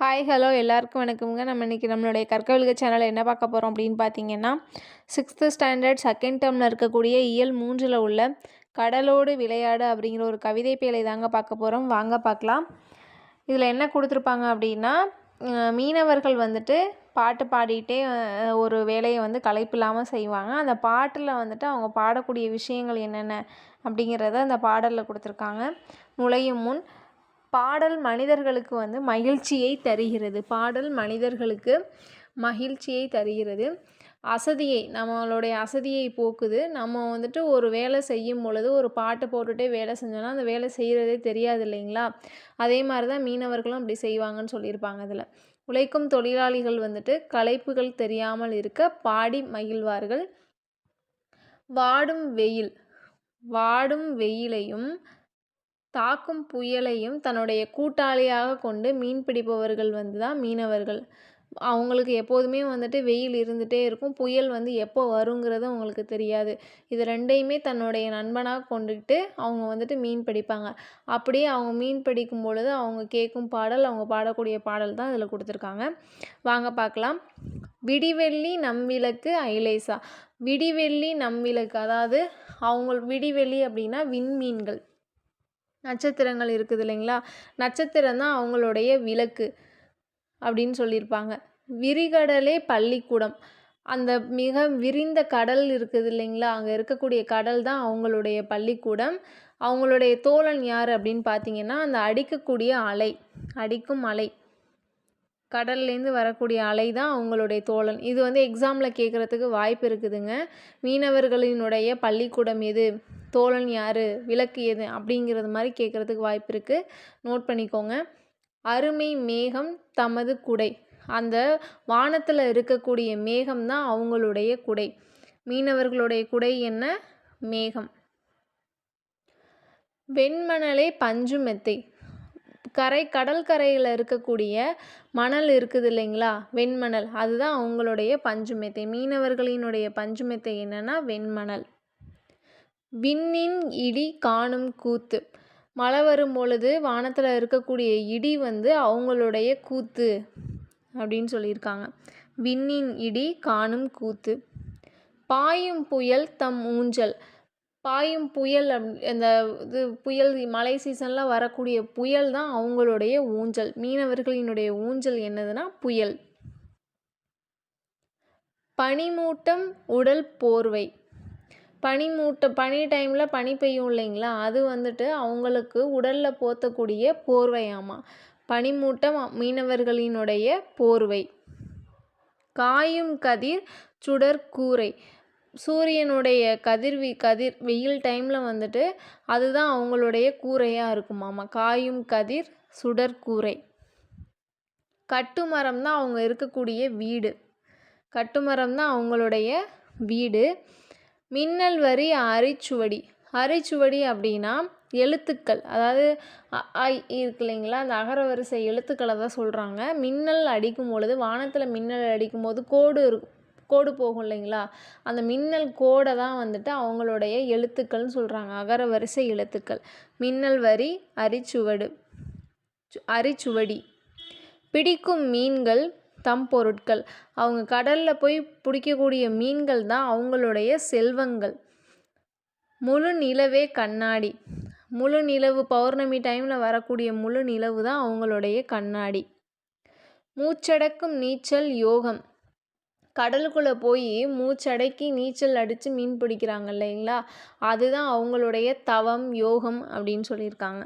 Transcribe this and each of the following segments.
Hi hello எல்லாருக்கும் வணக்கமுங்க. நம்ம இன்றைக்கி நம்மளுடைய கற்கவிழ்க சேனலில் என்ன பார்க்க போகிறோம் அப்படின்னு பார்த்தீங்கன்னா சிக்ஸ்த்து ஸ்டாண்டர்ட் செகண்ட் டேர்மில் இருக்கக்கூடிய இயல் மூன்றில் உள்ள கடலோடு விளையாடு அப்படிங்கிற ஒரு கவிதை பேலை தாங்க பார்க்க போகிறோம் வாங்க பார்க்கலாம். இதில் என்ன கொடுத்துருப்பாங்க அப்படின்னா மீனவர்கள் வந்துட்டு பாட்டு பாடிட்டே ஒரு வேலையை வந்து களைப்பு இல்லாமல் செய்வாங்க. அந்த பாட்டில் வந்துட்டு அவங்க பாடக்கூடிய விஷயங்கள் என்னென்ன அப்படிங்கிறத அந்த பாடலில் கொடுத்துருக்காங்க. நுழையும் முன் பாடல் மனிதர்களுக்கு வந்து மகிழ்ச்சியை தருகிறது. பாடல் மனிதர்களுக்கு மகிழ்ச்சியை தருகிறது. அசதியை நம்மளுடைய அசதியை போக்குது. நம்ம வந்துட்டு ஒரு வேலை செய்யும் பொழுது ஒரு பாட்டு போட்டுகிட்டே வேலை செஞ்சோன்னா அந்த வேலை செய்கிறதே தெரியாது இல்லைங்களா? அதே மாதிரி தான் மீனவர்களும் அப்படி செய்வாங்கன்னு சொல்லியிருப்பாங்க அதில். உழைக்கும் தொழிலாளிகள் வந்துட்டு களைப்புகள் தெரியாமல் இருக்க பாடி மகிழ்வார்கள். வாடும் வெயில் வாடும் வெயிலையும் தாக்கும் புயலையும் தன்னுடைய கூட்டாளியாக கொண்டு மீன் பிடிப்பவர்கள் வந்து தான் மீனவர்கள். அவங்களுக்கு எப்போதுமே வந்துட்டு வெயில் இருந்துகிட்டே இருக்கும். புயல் வந்து எப்போ வருங்கிறது அவங்களுக்கு தெரியாது. இது ரெண்டையுமே தன்னுடைய நண்பனாக கொண்டுக்கிட்டு அவங்க வந்துட்டு மீன் பிடிப்பாங்க. அப்படியே அவங்க மீன் பிடிக்கும் பொழுது அவங்க கேட்கும் பாடல் அவங்க பாடக்கூடிய பாடல் தான் இதில் கொடுத்துருக்காங்க. வாங்க பார்க்கலாம். விடிவெள்ளி நம்விளக்கு ஐலேசா விடிவெள்ளி நம்விளக்கு அதாவது அவங்க விடிவெள்ளி அப்படின்னா விண்மீன்கள். நட்சத்திரங்கள் இருக்குது இல்லைங்களா? நட்சத்திரம் தான் அவங்களுடைய விளக்கு அப்படின்னு சொல்லியிருப்பாங்க. விரிகடலே பள்ளிக்கூடம். அந்த மிக விரிந்த கடல் இருக்குது இல்லைங்களா? அங்கே இருக்கக்கூடிய கடல் தான் அவங்களுடைய பள்ளிக்கூடம். அவங்களுடைய தோழன் யார் அப்படின்னு பார்த்தீங்கன்னா அந்த அடிக்கக்கூடிய அலை அடிக்கும் அலை. கடல்லேருந்து வரக்கூடிய அலை தான் அவங்களுடைய தோழன். இது வந்து எக்ஸாமில் கேட்குறதுக்கு வாய்ப்பு இருக்குதுங்க. மீனவர்களினுடைய பள்ளிக்கூடம் எது? தோழன் யார்? விளக்கு எது? அப்படிங்கிறது மாதிரி கேட்குறதுக்கு வாய்ப்பு இருக்குது நோட் பண்ணிக்கோங்க. அருமை மேகம் தமது குடை. அந்த வானத்தில் இருக்கக்கூடிய மேகம் தான் அவங்களுடைய குடை. மீனவர்களுடைய குடை என்ன? மேகம். வெண்மணலே பஞ்சு மெத்தை. கரை கடற்கரையில் இருக்கக்கூடிய மணல் இருக்குது இல்லைங்களா? வெண்மணல். அதுதான் அவங்களுடைய பஞ்சு மெத்தை. மீனவர்களினுடைய பஞ்சு மெத்தை என்னென்னா வெண்மணல். விண்ணின் இடி காணும் கூத்து. மழை வரும் பொழுது வானத்தில் இருக்கக்கூடிய இடி வந்து அவங்களுடைய கூத்து அப்படின்னு சொல்லியிருக்காங்க. விண்ணின் இடி காணும் கூத்து. பாயும் புயல் தம் ஊஞ்சல். பாயும் புயல் அப் இது புயல் மழை சீசனில் வரக்கூடிய புயல் தான் அவங்களுடைய ஊஞ்சல். மீனவர்களினுடைய ஊஞ்சல் என்னதுன்னா புயல். பனிமூட்டம் உடல் போர்வை. பனி மூட்டம் பனி டைமில் பனி பெய்யும் இல்லைங்களா? அது வந்துட்டு அவங்களுக்கு உடலில் போர்த்தக்கூடிய போர்வையாமா. பனிமூட்டம் மீனவர்களினுடைய போர்வை. காயும் கதிர் சுடர் கூரை. சூரியனுடைய கதிர்வி கதிர் வெயில் டைமில் வந்துட்டு அதுதான் அவங்களுடைய கூரையாக இருக்குமாமா. காயும் கதிர் சுடர் கூரை. கட்டுமரம் தான் அவங்க இருக்கக்கூடிய வீடு. கட்டுமரம் தான் அவங்களுடைய வீடு. மின்னல் வரி அரிச்சுவடி. அரிச்சுவடி அப்படின்னா எழுத்துக்கள். அதாவது ஐ இருக்கு இல்லைங்களா? அந்த அகர வரிசை எழுத்துக்களை தான் சொல்கிறாங்க மின்னல் அடிக்கும் பொழுது வானத்தில் மின்னல் அடிக்கும் போது கோடு இருக்கும் கோடு போகும் இல்லைங்களா? அந்த மின்னல் கோடை தான் வந்துட்டு அவங்களுடைய எழுத்துக்கள்னு சொல்கிறாங்க அகர வரிசை எழுத்துக்கள். மின்னல் வரி அரிச்சுவடு அரிச்சுவடி. பிடிக்கும் மீன்கள் தம் பொருட்கள் அவங்க கடலில் போய் பிடிக்கக்கூடிய மீன்கள் தான் அவங்களுடைய செல்வங்கள். முழு நிலவே கண்ணாடி. முழு நிலவு பௌர்ணமி டைமில் வரக்கூடிய முழு நிலவு தான் அவங்களுடைய கண்ணாடி. மூச்சடக்கும் நீச்சல் யோகம். கடலுக்குள்ளே போய் மூச்சடக்கி நீச்சல் அடித்து மீன் பிடிக்கிறாங்க இல்லைங்களா? அதுதான் அவங்களுடைய தவம் யோகம் அப்படின்னு சொல்லியிருக்காங்க.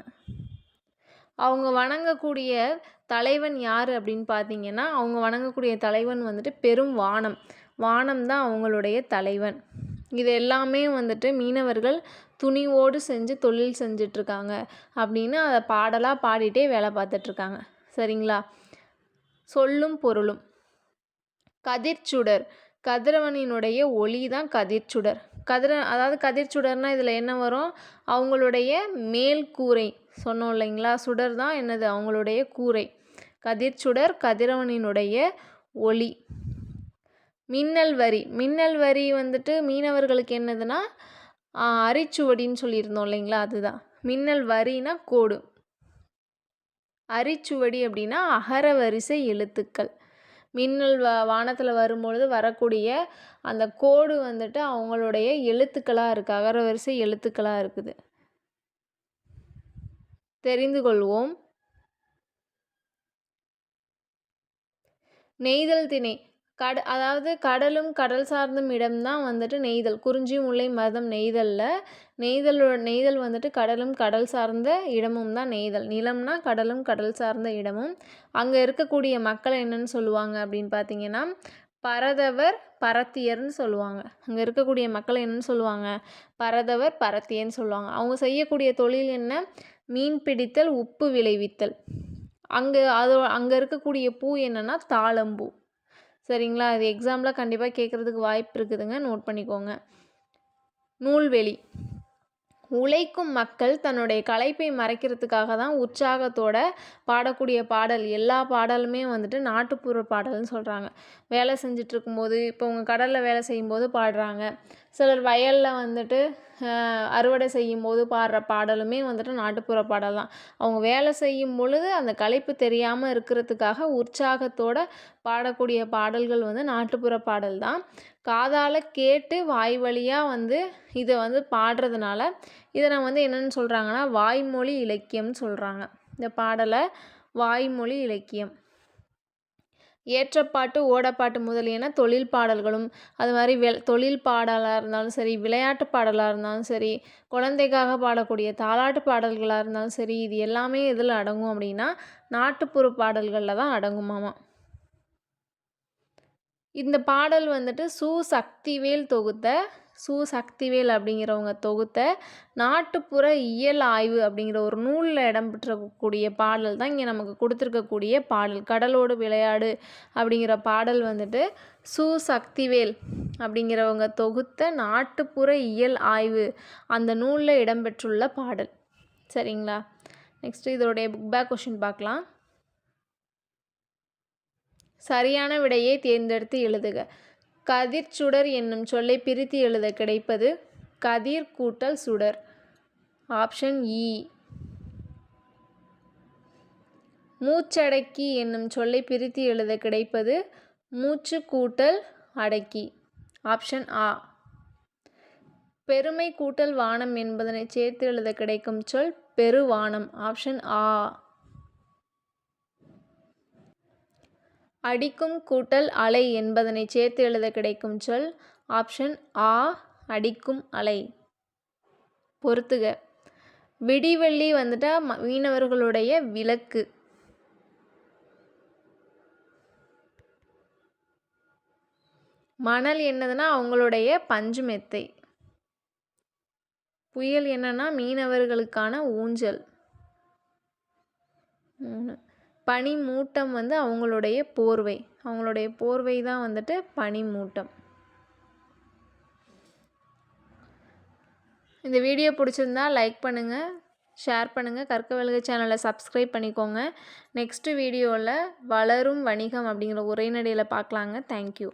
அவங்க வணங்கக்கூடிய தலைவன் யார் அப்படின்னு பார்த்தீங்கன்னா அவங்க வணங்கக்கூடிய தலைவன் வந்துட்டு பெரும் வானம். வானம் தான் அவங்களுடைய தலைவன். இது எல்லாமே வந்துட்டு மீனவர்கள் துணிவோடு செஞ்சு தொழில் செஞ்சிட்ருக்காங்க அப்படின்னு அதை பாடலாக பாடிட்டே வேலை பார்த்துட்ருக்காங்க. சரிங்களா? சொல்லும் பொருளும். கதிர்ச்சுடர். கதிரவனினுடைய ஒளி தான் கதிர்ச்சுடர். கதிர அதாவது கதிர்ச்சுடர்னால் இதில் என்ன வரும்? அவங்களுடைய மேல் கூரை. சொன்னோம் இல்லைங்களா? சுடர் தான் என்னது? அவங்களுடைய கூரை. கதிர் சுடர் கதிரவனினுடைய ஒளி. மின்னல் வரி. மின்னல் வரி வந்துட்டு மீனவர்களுக்கு என்னதுன்னா அரிச்சுவடின்னு சொல்லியிருந்தோம் இல்லைங்களா? அதுதான். மின்னல் வரினா கோடு. அரிச்சுவடி அப்படின்னா அகர வரிசை எழுத்துக்கள். மின்னல் வ வானத்தில் வரும்பொழுது வரக்கூடிய அந்த கோடு வந்துட்டு அவங்களுடைய எழுத்துக்களாக இருக்குது அகரவரிசை எழுத்துக்களாக இருக்குது. தெரிந்து கொள்வோம். நெய்தல் திணை. கட அதாவது கடலும் கடல் சார்ந்தும் இடம் தான் வந்துட்டு நெய்தல். குறிஞ்சி முல்லை மருதம் நெய்தலில். நெய்தலோட நெய்தல் வந்துட்டு கடலும் கடல் சார்ந்த இடமும் தான் நெய்தல். நிலம்னா கடலும் கடல் சார்ந்த இடமும். அங்கே இருக்கக்கூடிய மக்கள் என்னன்னு சொல்லுவாங்க அப்படின்னு பார்த்தீங்கன்னா பரதவர் பரத்தியர்னு சொல்லுவாங்க. அங்கே இருக்கக்கூடிய மக்கள் என்னன்னு சொல்லுவாங்க? பரதவர் பரத்தியர்னு சொல்லுவாங்க. அவங்க செய்யக்கூடிய தொழில் என்ன? மீன் பிடித்தல் உப்பு விளைவித்தல். அங்கே அது அங்கே இருக்கக்கூடிய பூ என்னென்னா தாளம்பூ. சரிங்களா? அது எக்ஸாம்பிளாக கண்டிப்பாக கேட்குறதுக்கு வாய்ப்பு இருக்குதுங்க. நோட் பண்ணிக்கோங்க. நூல்வெளி. உழைக்கும் மக்கள் தன்னுடைய களைப்பை மறைக்கிறதுக்காக தான் உற்சாகத்தோட பாடக்கூடிய பாடல். எல்லா பாடலுமே வந்துட்டு நாட்டுப்புற பாடல்னு சொல்கிறாங்க வேலை செஞ்சிட்ருக்கும்போது இப்போ உங்கள் கடலில் வேலை செய்யும்போது பாடுறாங்க. சிலர் வயலில் வந்துட்டு அறுவடை செய்யும் போது பாடுற பாடலுமே வந்துட்டு நாட்டுப்புற பாடல் தான். அவங்க வேலை செய்யும் பொழுது அந்த களைப்பு தெரியாமல் இருக்கிறதுக்காக உற்சாகத்தோடு பாடக்கூடிய பாடல்கள் வந்து நாட்டுப்புற பாடல் தான். காதால் கேட்டு வாய் வழியாக வந்து இதை வந்து பாடுறதுனால இதை நான் வந்து என்னென்னு சொல்கிறாங்கன்னா வாய்மொழி இலக்கியம்னு சொல்கிறாங்க இந்த பாடலை வாய்மொழி இலக்கியம். ஏற்றப்பாட்டு ஓடப்பாட்டு முதலியன தொழில் பாடல்களும். அது மாதிரி வெ தொழில் பாடலாக இருந்தாலும் சரி விளையாட்டு பாடலாக இருந்தாலும் சரி குழந்தைக்காக பாடக்கூடிய தாலாட்டு பாடல்களாக இருந்தாலும் சரி இது எல்லாமே இதில் அடங்கும் அப்படின்னா நாட்டுப்புற பாடல்களில் தான் அடங்குமாமா இந்த பாடல் வந்துட்டு சு சக்திவேல் தொகுத்த சு சக்திவேல் அப்படிங்கிறவங்க தொகுத்த நாட்டுப்புற இயல் ஆய்வு அப்படிங்கிற ஒரு நூலில் இடம்பெற்றக்கூடிய பாடல் தான் இங்கே நமக்கு கொடுத்துருக்கக்கூடிய பாடல். கடலோடு விளையாடு அப்படிங்கிற பாடல் வந்துட்டு சு சக்திவேல் அப்படிங்கிறவங்க தொகுத்த நாட்டுப்புற இயல் ஆய்வு அந்த நூலில் இடம்பெற்றுள்ள பாடல். சரிங்களா? நெக்ஸ்ட்டு இதோடைய புக் பேக் கொஷின் பார்க்கலாம். சரியான விடையை தேர்ந்தெடுத்து எழுதுக. கதிர் சுடர் என்னும் சொல்லை பிரித்து எழுத கிடைப்பது கதிர் கூட்டல் சுடர். ஆப்ஷன் இ மூச்சடக்கி என்னும் சொல்லை பிரித்து எழுத கிடைப்பது மூச்சு கூட்டல் அடக்கி. ஆப்ஷன் ஆ. பெருமை கூட்டல் வானம் என்பதனை சேர்த்து எழுத கிடைக்கும் சொல் பெருவானம். ஆப்ஷன் ஆ. அடிக்கும் கூட்டல் அலை என்பதனை சேர்த்து எழுத கிடைக்கும் சொல் ஆப்ஷன் ஆ அடிக்கும் அலை. பொறுத்துக. விடிவெள்ளி வந்துட்டா மீனவர்களுடைய விளக்கு. மணல் என்னதுன்னா அவங்களுடைய பஞ்சு மெத்தை. புயல் என்னன்னா மீனவர்களுக்கான ஊஞ்சல். மூணு. பனிமூட்டம் வந்து அவங்களுடைய போர்வை. அவங்களுடைய போர்வை தான் வந்துட்டு பனிமூட்டம். இந்த வீடியோ பிடிச்சிருந்தா லைக் பண்ணுங்கள் ஷேர் பண்ணுங்கள் கற்க வெளுக சேனலை சப்ஸ்கிரைப் பண்ணிக்கோங்க. நெக்ஸ்ட்டு வீடியோவில் வளரும் வணிகம் அப்படிங்கிற உரைநடையில் பார்க்கலாங்க. தேங்க்யூ